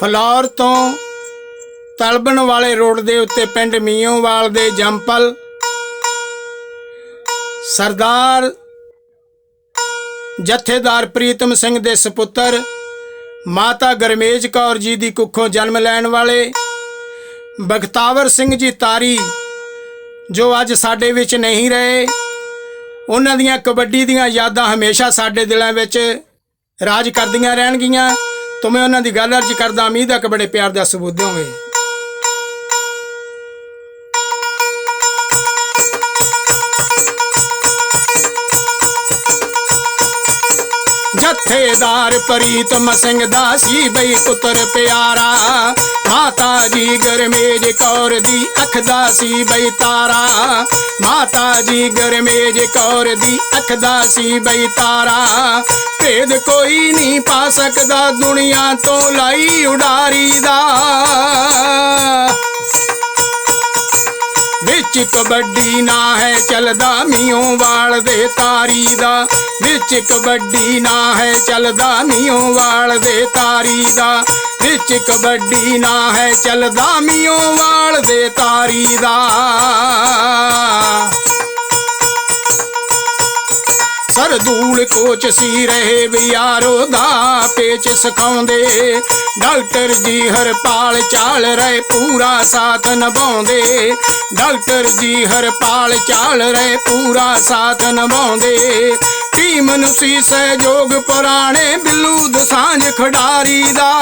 Flour ਤੋਂ ਤਲਬਣ ਵਾਲੇ road ਦੇ ਉੱਤੇ ਪਿੰਡ ਮੀਓਵਾਲ ਦੇ ਜੰਪਲ ਸਰਦਾਰ ਜਥੇਦਾਰ ਪ੍ਰੀਤਮ ਸਿੰਘ ਦੇ ਸੁਪੁੱਤਰ ਮਾਤਾ ਗਰਮੇਜ ਕੌਰ ਜੀ ਦੀ ਕੁੱਖੋਂ ਜਨਮ ਲੈਣ ਵਾਲੇ ਬਖਤਾਵਰ ਸਿੰਘ ਜੀ ਤਾਰੀ, ਜੋ ਅੱਜ ਸਾਡੇ ਵਿੱਚ ਨਹੀਂ ਰਹੇ। ਉਹਨਾਂ ਦੀਆਂ ਕਬੱਡੀ ਦੀਆਂ ਯਾਦਾਂ ਹਮੇਸ਼ਾ ਸਾਡੇ ਦਿਲਾਂ ਵਿੱਚ ਰਾਜ ਕਰਦੀਆਂ ਰਹਿਣਗੀਆਂ। ਤੋਂ ਮੈਂ ਉਹਨਾਂ ਦੀ ਗੱਲ ਅਰਜ ਕਰਦਾ ਉਮੀਦ ਹੈ ਕਿ ਬੜੇ ਪਿਆਰ ਦਾ ਸਬੂਤ ਦਿਓਗੇ? ਜਥੇਦਾਰ ਪ੍ਰੀਤਮ ਸਿੰਘ ਦਾ ਬਈ ਪੁੱਤਰ ਪਿਆਰਾ। ਮਾਤਾ ਜੀ ਗਰਮੇਜ ਕੌਰ ਦੀ ਅੱਖ ਦਾ ਬਈ ਤਾਰਾ। ਮਾਤਾ ਜੀ ਗਰਮੇਜ ਕੌਰ ਦੀ ਅੱਖ ਦਾ ਬਈ ਤਾਰਾ। ਭੇਦ ਕੋਈ ਨਹੀਂ ਪਾ ਸਕਦਾ ਦੁਨੀਆ ਤੋਂ ਲਾਈ ਉਡਾਰੀ ਦਾ। ਵਿੱਚ ਕਬੱਡੀ ਨਾ ਹੈ ਚੱਲਦਾ ਮੀਓਂ ਵਾਲ ਦੇ ਤਾਰੀ ਦਾ। ਵਿੱਚ ਕਬੱਡੀ ਨਾ ਹੈ ਚੱਲਦਾ ਮੀਓਂ ਵਾਲ ਦੇ ਤਾਰੀ ਦਾ। ਵਿੱਚ ਕਬੱਡੀ ਨਾ ਹੈ ਚੱਲਦਾ ਮੀਓਂ ਵਾਲ ਦੇ ਤਾਰੀ ਦਾ। ਸਰਦੂਲ ਕੋਚ ਸੀ ਰਹੇ ਵਿਆਰੋ ਦਾ ਪੇਚ ਸਿਖਾਉਂਦੇ। ਡਾਕਟਰ ਜੀ ਹਰਪਾਲ ਚਾਲ ਰਹੇ ਪੂਰਾ ਸਾਥ ਨਿਭਾਉਂਦੇ ਡਾਕਟਰ ਜੀ ਹਰਪਾਲ ਚਾਲ ਰਹੇ ਪੂਰਾ ਸਾਥ ਨਿਭਾਉਂਦੇ ਟੀਮ ਨੂੰ ਸੀ ਸਹਿਯੋਗ ਪੁਰਾਣੇ ਬਿੱਲੂ ਦਸਾਂਝ ਖਿਡਾਰੀ ਦਾ।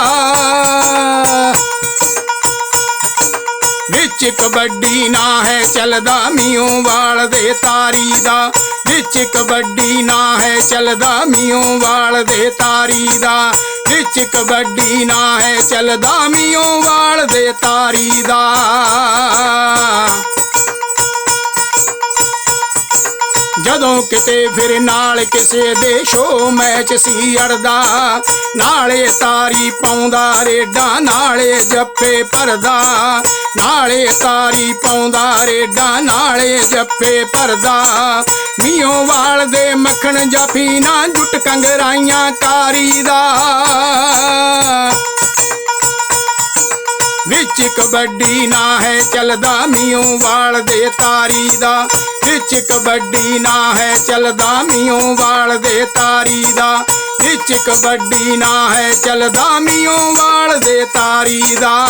ਵਿੱਚ ਕਬੱਡੀ ਨਾ ਹੈ ਚੱਲਦਾ ਮੀਓਂ ਵਾਲ ਦੇ ਤਾਰੀ ਦਾ। ਵਿੱਚ ਕਬੱਡੀ ਨਾ ਹੈ ਚੱਲਦਾ ਮੀਓਂ ਵਾਲ ਦੇ ਤਾਰੀ ਦਾ। ਵਿੱਚ ਕਬੱਡੀ ਨਾ ਹੈ ਚੱਲਦਾ ਮੀਓਂ ਵਾਲ ਦੇ ਤਾਰੀ ਦਾ। ਜਦੋਂ ਕਿਤੇ ਫਿਰ ਨਾਲ ਕਿਸੇ ਦੇ ਸ਼ੋ ਮੈਚ ਸੀ ਅੜਦਾ, ਨਾਲੇ ਤਾਰੀ ਪਾਉਂਦਾ ਰੇਡਾ, ਨਾਲੇ ਜੱਫੇ ਭਰਦਾ, ਨਾਲੇ ਤਾਰੀ ਪਾਉਂਦਾ ਰੇਡਾ, ਨਾਲੇ ਜੱਫੇ ਭਰਦਾ। ਮੀਓਂ ਵਾਲ ਦੇ ਮੱਖਣ ਜਾਫੀ ਨਾ ਜੁੱਟ ਕੰਗਰਾਈਆਂ ਕਾਰੀ ਦਾ ਵਿੱਚ ਕਬੱਡੀ ਨਾ ਹੈ ਚੱਲਦਾ ਮੀਓਂ ਵਾਲ ਦੇ ਤਾਰੀ ਦਾ। ਵਿੱਚ ਕਬੱਡੀ ਨਾ ਹੈ ਚੱਲਦਾ ਮੀਓਂ ਵਾਲ ਦੇ ਤਾਰੀ ਦਾ। ਵਿੱਚ ਕਬੱਡੀ ਨਾ ਹੈ ਚੱਲਦਾ ਮੀਓਂ ਵਾਲ ਦੇ ਤਾਰੀ ਦਾ।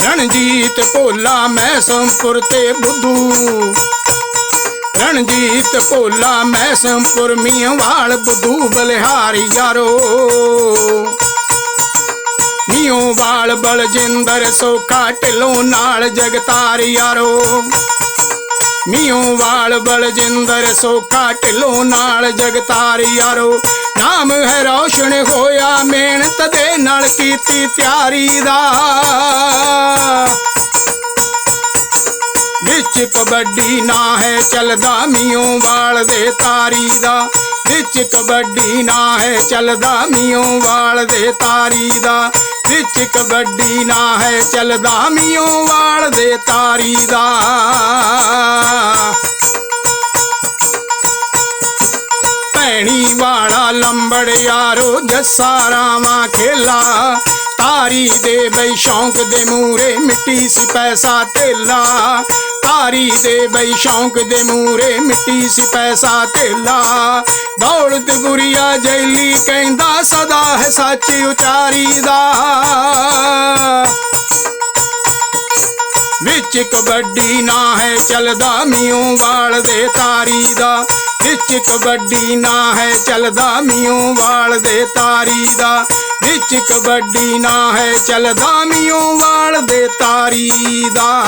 ਰਣਜੀਤ ਭੋਲਾ, ਮੈਂ ਮੈਸਮਪੁਰ ਤੇ ਬੁੱਧੂ। ਰਣਜੀਤ ਭੋਲਾ ਮੈਸਮਪੁਰ ਮੀਆਂਵਾਲ ਬੁੱਧੂ ਬਲਿਹਾਰੀ ਯਾਰੋ। ਮੀਓਂ ਵਾਲ ਬਲਜਿੰਦਰ ਸੋਖਾ, ਢਿੱਲੋਂ ਨਾਲ ਜਗਤਾਰ ਯਾਰੋ। ਮੀਓਂ ਵਾਲ ਬਲਜਿੰਦਰ ਸੋਖਾ, ਢਿੱਲੋਂ ਨਾਲ ਜਗਤਾਰ ਯਾਰੋ। ਨਾਮ ਹੈ ਰੌਸ਼ਨ ਹੋਇਆ, ਮਿਹਨਤ ਦੇ ਨਾਲ ਕੀਤੀ ਤਿਆਰੀ ਦਾ। ਵਿੱਚ ਕਬੱਡੀ ਨਾ ਹੈ ਚੱਲਦਾ ਮੀਓਂ ਵਾਲ ਦੇ ਤਾਰੀ ਦਾ। ਵਿੱਚ ਕਬੱਡੀ ਨਾ ਹੈ ਚੱਲਦਾ ਮੀਓਂ ਵਾਲ ਦੇ ਤਾਰੀ ਦਾ। ਵਿੱਚ ਕਬੱਡੀ ਨਾ ਹੈ ਚੱਲਦਾ ਮੀਓਂ ਵਾਲ ਦੇ ਤਾਰੀ ਦਾ। ਵਾਲਾ ਲੰਬੜ ਯਾਰੋ ਜੱਸਾ ਰਾਵਾਂ ਖੇਲਾ। ਤਾਰੀ ਦੇ ਬਈ ਸ਼ੌਂਕ ਦੇ ਮੂਰੇ ਮਿੱਟੀ ਸੀ ਪੈਸਾ ਧੇਲਾ। ਤਾਰੀ ਦੇ ਬਈ ਸ਼ੌਂਕ ਦੇ ਮੂਰੇ ਮਿੱਟੀ ਸੀ ਪੈਸਾ ਧੇਲਾ। ਦੌਲਤ ਗੁਰੀਆ ਜੈਲੀ ਕਹਿੰਦਾ, ਸਦਾ ਹੈ ਸੱਚ ਉਚਾਰੀ ਦਾ। ਵਿੱਚ ਕਬੱਡੀ ਨਾ ਹੈ ਚੱਲਦਾ ਮੀਓਂ ਵਾਲ ਦੇ ਤਾਰੀ ਦਾ। ਵਿੱਚ ਕਬੱਡੀ ਨਾ ਹੈ ਚੱਲਦਾ ਮੀਓਂ ਵਾਲ ਦੇ ਤਾਰੀ ਦਾ। ਵਿੱਚ ਕਬੱਡੀ ਨਾ ਹੈ ਚੱਲਦਾ ਮੀਓਂ ਵਾਲ ਦੇ ਤਾਰੀ ਦਾ।